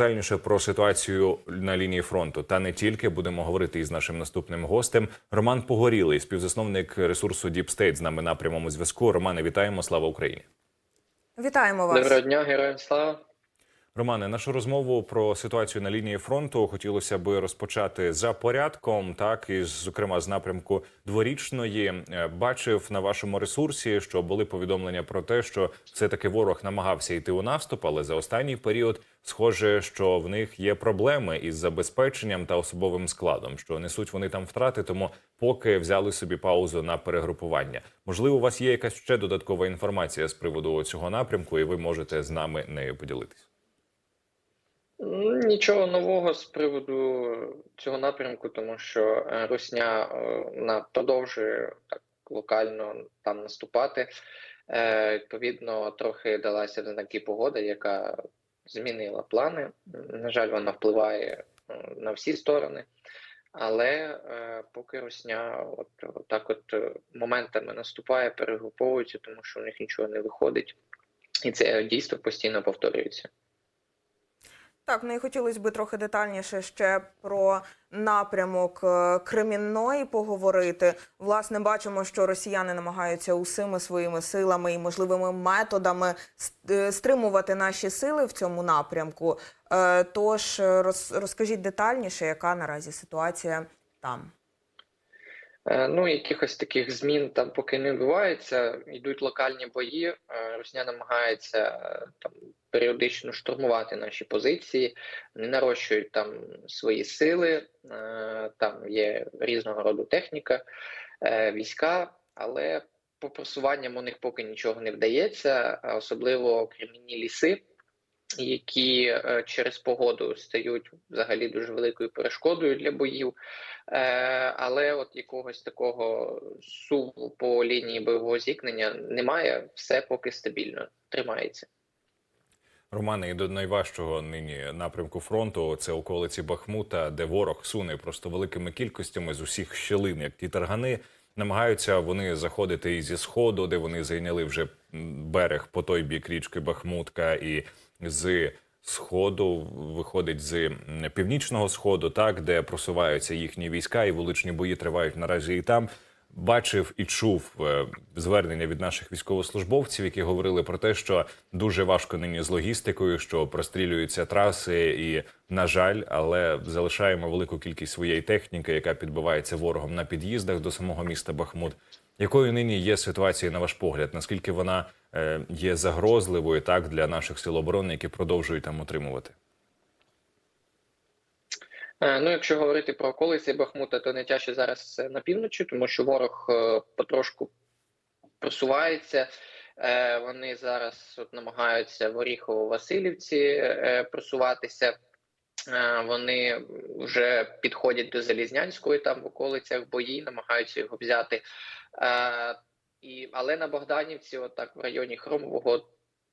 Детальніше про ситуацію на лінії фронту та не тільки будемо говорити із нашим наступним гостем. Роман Погорілий, співзасновник ресурсу Deep State, з нами на прямому зв'язку. Романе, вітаємо! Слава Україні! Вітаємо вас. Доброго дня, героям слава. Романе, нашу розмову про ситуацію на лінії фронту хотілося би розпочати за порядком, так і зокрема з напрямку дворічної. Е, Бачив на вашому ресурсі, що були повідомлення про те, що все таки ворог намагався йти у наступ, але за останній період схоже, що в них є проблеми із забезпеченням та особовим складом, що несуть вони там втрати, тому поки взяли собі паузу на перегрупування. Можливо, у вас є якась ще додаткова інформація з приводу цього напрямку, і ви можете з нами нею поділитись. Ну, Нічого нового з приводу цього напрямку, тому що е, Русня е, вона продовжує так локально там наступати. Е, Відповідно, трохи далася знаки погода, яка змінила плани. На жаль, вона впливає е, на всі сторони. Але е, поки Русня от, от так от моментами наступає, перегруповується, тому що у них нічого не виходить. І це дійство постійно повторюється. Так, ну і хотілося б трохи детальніше ще про напрямок е, Кремінної поговорити. Власне, бачимо, що росіяни намагаються усіми своїми силами і можливими методами е, стримувати наші сили в цьому напрямку. Е, Тож роз- розкажіть детальніше, яка наразі ситуація там. Е, Ну, якихось таких змін там поки не відбувається. Йдуть локальні бої. Е, Росія намагається е, там періодично штурмувати наші позиції, вони нарощують там свої сили. Там є різного роду техніка, війська, але по просуванням у них поки нічого не вдається, особливо кремінні ліси. Які е, через погоду стають взагалі дуже великою перешкодою для боїв. Е, але от якогось такого суву по лінії бойового зіткнення немає. Все поки стабільно тримається. Романе, і до найважчого нині напрямку фронту це околиці Бахмута, де ворог суне просто великими кількостями з усіх щелин, як ті таргани. Намагаються вони заходити і зі сходу, де вони зайняли вже берег по той бік річки Бахмутка, і з сходу виходить з північного сходу, так де просуваються їхні війська, і вуличні бої тривають наразі і там. Бачив і чув е, звернення від наших військовослужбовців, які говорили про те, що дуже важко нині з логістикою, що прострілюються траси, і на жаль, але залишаємо велику кількість своєї техніки, яка підбивається ворогом на під'їздах до самого міста Бахмут. Якою нині є ситуація на ваш погляд? Наскільки вона е, є загрозливою так для наших сил оборони, які продовжують там утримувати? Е, Ну, якщо говорити про околиці Бахмута, то найтяжче зараз на півночі, тому що ворог е, потрошку просувається. Е, Вони зараз от намагаються в Оріхово-Василівці просуватися. Вони вже підходять до Залізнянської там в околицях бої, намагаються його взяти. І, але на Богданівці, отак в районі Хромового,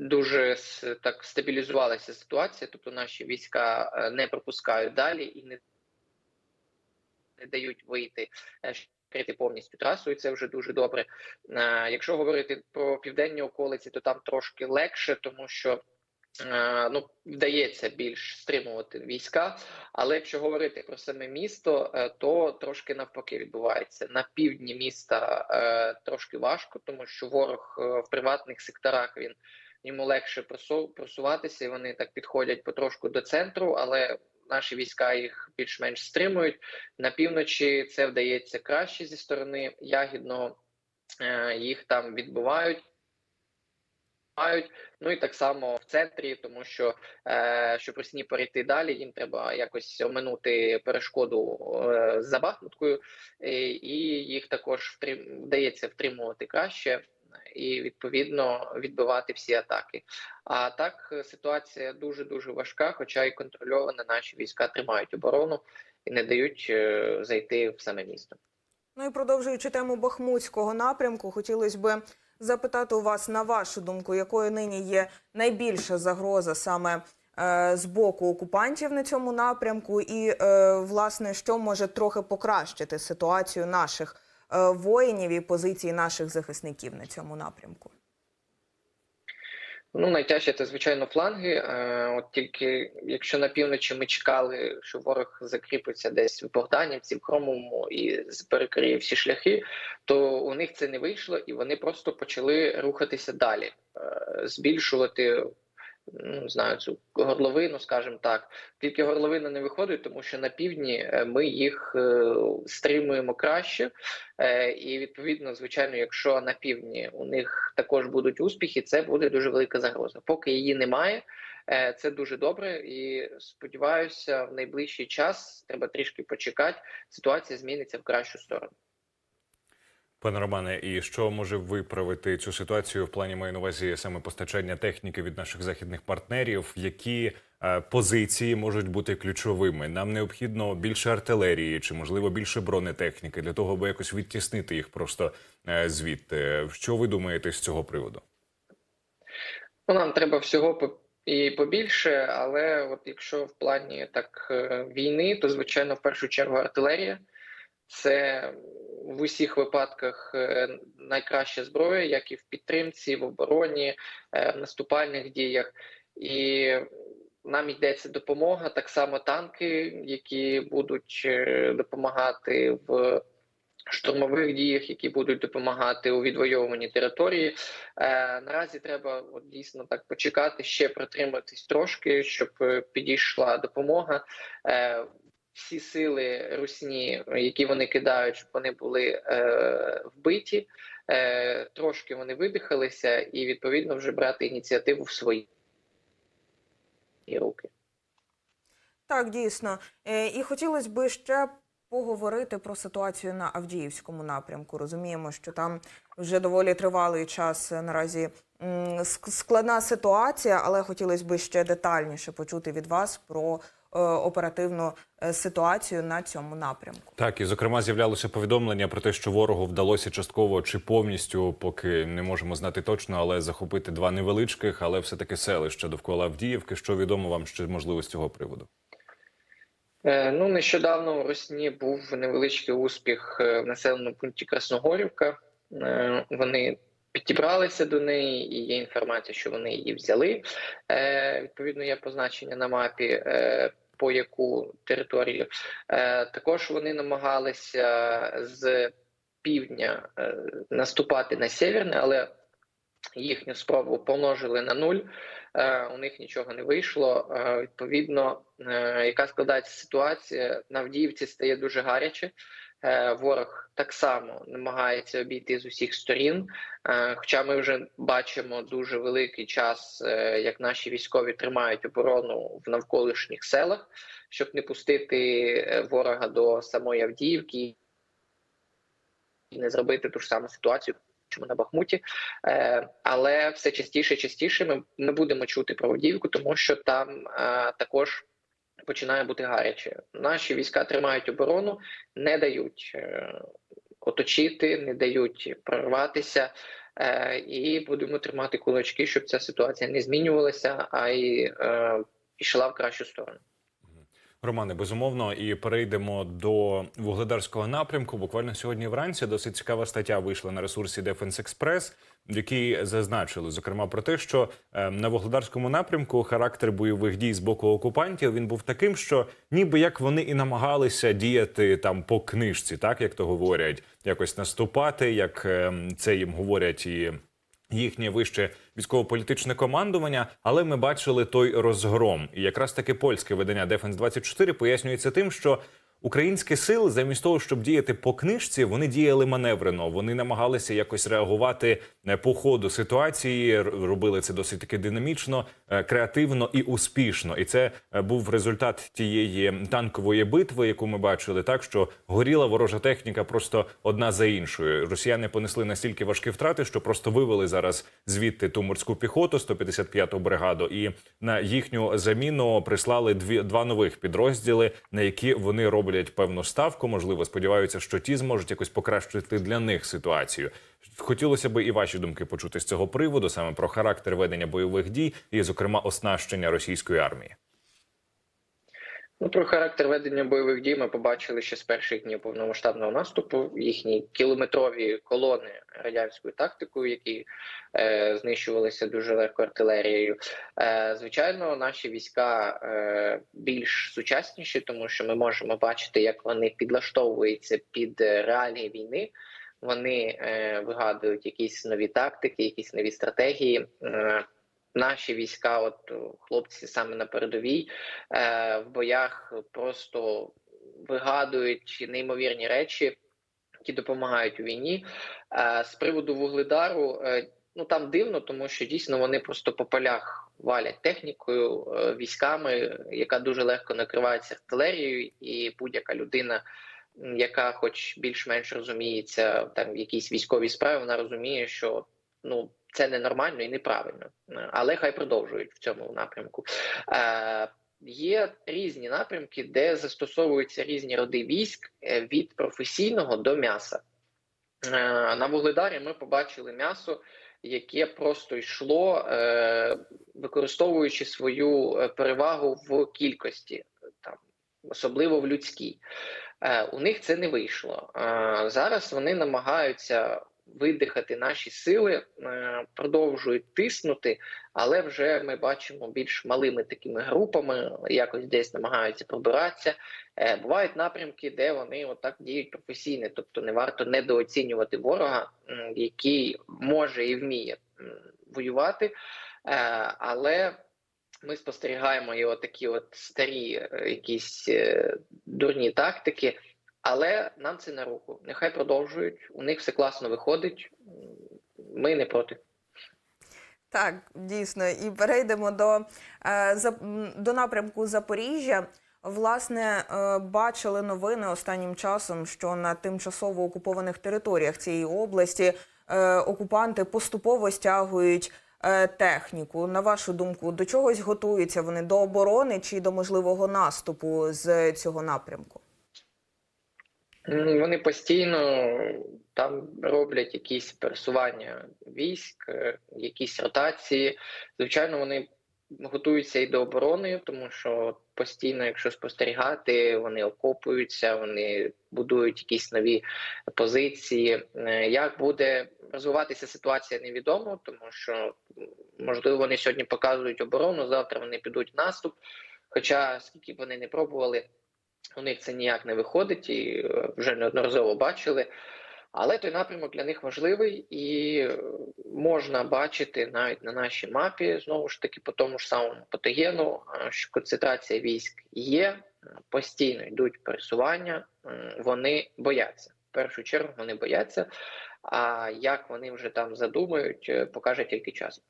дуже так стабілізувалася ситуація. Тобто наші війська е, не пропускають далі і не, не дають вийти е, крити повністю трасу, і це вже дуже добре. Е, Якщо говорити про південні околиці, то там трошки легше, тому що. е, Ну, вдається більш стримувати війська, але якщо говорити про саме місто, е, то трошки навпаки відбувається на півдні міста е, трошки важко, тому що ворог е, в приватних секторах він йому легше просу- просуватися, і вони так підходять потрошку до центру, але наші війська їх більш-менш стримують. На півночі це вдається краще зі сторони ягідного, е, їх там відбувають. Ну і так само в центрі, тому що е, щоб Росії перейти далі, їм треба якось оминути перешкоду е, за Бахмуткою, і, і їх також втрим, вдається втримувати краще і відповідно відбивати всі атаки. А так ситуація дуже дуже важка, хоча і контрольована. Наші війська тримають оборону і не дають е, зайти в саме місто. Ну і продовжуючи тему Бахмутського напрямку, хотілося б запитати у вас на вашу думку, якою нині є найбільша загроза саме е, з боку окупантів на цьому напрямку, і е, власне що може трохи покращити ситуацію наших воїнів і позиції наших захисників на цьому напрямку? Ну, найтяжче це, звичайно, фланги. Е, От тільки якщо на півночі ми чекали, що ворог закріпиться десь в Богданівці, в Хромовому і перекриє всі шляхи, то у них це не вийшло, і вони просто почали рухатися далі, е, збільшувати. Ну, знаю, цю горловину, скажімо так. Тільки горловина не виходить, тому що на півдні е, ми їх е, стримуємо краще. Е, І відповідно, звичайно, якщо на півдні у них також будуть успіхи, це буде дуже велика загроза. Поки її немає, це дуже добре. І сподіваюся, в найближчий час треба трішки почекати. Ситуація зміниться в кращу сторону. Пане Романе, і що може виправити цю ситуацію в плані маю на увазі саме постачання техніки від наших західних партнерів? Які е, позиції можуть бути ключовими? Нам необхідно більше артилерії чи можливо більше бронетехніки для того, аби якось відтіснити їх просто е, звідти. Що ви думаєте з цього приводу? Ну, нам треба всього і побільше, але от якщо в плані так е, війни, то звичайно в першу чергу артилерія. Це в усіх випадках е, найкраща зброя, як і в підтримці, в обороні, е, в наступальних діях. І нам йдеться допомога, так само танки, які будуть е, допомагати в штурмових діях, які будуть допомагати у відвоюванні території. Наразі треба от, дійсно так почекати, ще протриматись трошки, щоб підійшла допомога. Всі сили русні, які вони кидають, щоб вони були е, вбиті. Е, трошки вони видихалися, і відповідно вже брати ініціативу в свої руки. Так, дійсно. Е, І хотілося б ще поговорити про ситуацію на Авдіївському напрямку. Розуміємо, що там вже доволі тривалий час е, наразі складна ситуація, але хотілося б ще детальніше почути від вас про оперативну е, ситуацію на цьому напрямку. Так, і зокрема з'являлося повідомлення про те, що ворогу вдалося частково чи повністю, поки не можемо знати точно, але захопити два невеличких, але все таки селища довкола Авдіївки. Що відомо вам ще можливо з цього приводу? Е, Ну, нещодавно у Росні був невеличкий успіх е, в населеному пункті Красногорівка. Е, Вони підібралися до неї, і є інформація, що вони її взяли. Е, Відповідно, є позначення на мапі. По яку територію Е, також вони намагалися з півдня е, наступати на северне, але їхню спробу помножили на нуль. Е, у них нічого не вийшло. Відповідно, яка складається ситуація на Авдіївці стає дуже гаряче. Е, ворог так само намагається обійти з усіх сторін. Е, хоча ми вже бачимо дуже великий час, е, як наші військові тримають оборону в навколишніх селах, щоб не пустити ворога до самої Авдіївки і не зробити ту ж саму ситуацію. Чому на Бахмуті, але все частіше частіше ми, ми будемо чути про Авдіївку, тому що там також починає бути гаряче. Наші війська тримають оборону, не дають е, оточити, не дають прорватися, е, і будемо тримати кулачки, щоб ця ситуація не змінювалася, а й е, йшла в кращу сторону. Романе, безумовно, і перейдемо до вугледарського напрямку. Буквально сьогодні вранці досить цікава стаття вийшла на ресурсі Defense Express, в якій зазначили зокрема про те, що е, на вугледарському напрямку характер бойових дій з боку окупантів він був таким, що ніби як вони і намагалися діяти там по книжці, так як то говорять, якось наступати, як е, це їм говорять і їхнє вище військово-політичне командування, але ми бачили той розгром. І якраз таки польське видання Defense 24 пояснюється тим, що українські сили, замість того, щоб діяти по книжці, вони діяли маневрено. Вони намагалися якось реагувати е, по ходу ситуації, робили це досить таки динамічно, е, креативно і успішно. І це е, був результат тієї танкової битви, яку ми бачили, так що горіла ворожа техніка просто одна за іншою. Росіяни понесли настільки важкі втрати, що просто вивели зараз звідти ту морську піхоту 155-ту бригаду, і на їхню заміну прислали дві два нових підрозділи, на які вони роблять певну ставку. Можливо, сподіваються, що ті зможуть якось покращити для них ситуацію. Хотілося б і ваші думки почути з цього приводу, саме про характер ведення бойових дій, і, зокрема, оснащення російської армії. Ну, про характер ведення бойових дій ми побачили ще з перших днів повномасштабного наступу. Їхні кілометрові колони радянською тактикою, які е, знищувалися дуже легко артилерією. Е, звичайно, наші війська е, більш сучасніші, тому що ми можемо бачити, як вони підлаштовуються під е, реалії війни. Вони е, вигадують якісь нові тактики, якісь нові стратегії. Е, наші війська, от хлопці саме на передовій, е, в боях просто вигадують неймовірні речі, які допомагають у війні. Е, з приводу вугледару, е, ну там дивно, тому що дійсно вони просто по полях валять технікою, е, військами, яка дуже легко накривається артилерією, і будь-яка людина. Яка, хоч більш-менш розуміється там в якійсь військовій справі, вона розуміє, що ну це ненормально і неправильно, Е, але хай продовжують в цьому напрямку. Е, Є різні напрямки, де застосовуються різні роди військ е, від професійного до м'яса. На вугледарі ми побачили м'ясо, яке просто йшло, використовуючи свою перевагу в кількості, там, особливо в людській. У них це не вийшло. Зараз вони намагаються видихати наші сили, е, продовжують тиснути, але вже ми бачимо більш малими такими групами, якось десь намагаються пробиратися. Е, Бувають напрямки, де вони отак діють професійно, тобто не варто недооцінювати ворога, який може і вміє воювати, Е, але ми спостерігаємо і такі от старі якісь дурні тактики. Але нам це на руку. Нехай продовжують. У них все класно виходить. Ми не проти. Так, дійсно, і перейдемо до, е, до напрямку Запоріжжя. Власне, е, бачили новини останнім часом, що на тимчасово окупованих територіях цієї області е, окупанти поступово стягують техніку. На вашу думку, до чогось готуються вони до оборони чи до можливого наступу з цього напрямку? Вони постійно там роблять якісь пересування військ, е, якісь ротації. Звичайно, вони готуються і до оборони, тому що постійно, якщо спостерігати, вони окопуються, вони будують якісь нові позиції. Е, Як буде розвиватися ситуація, невідомо, тому що можливо вони сьогодні показують оборону, завтра вони підуть в наступ. Хоча скільки б вони не пробували, у них це ніяк не виходить і е, вже неодноразово бачили. Але той напрямок для них важливий і е, можна бачити навіть на нашій мапі, знову ж таки, по тому ж самому патогену, е, що концентрація військ є, постійно йдуть пересування, вони бояться. В першу чергу вони бояться. А як вони вже там задумають, покаже тільки час.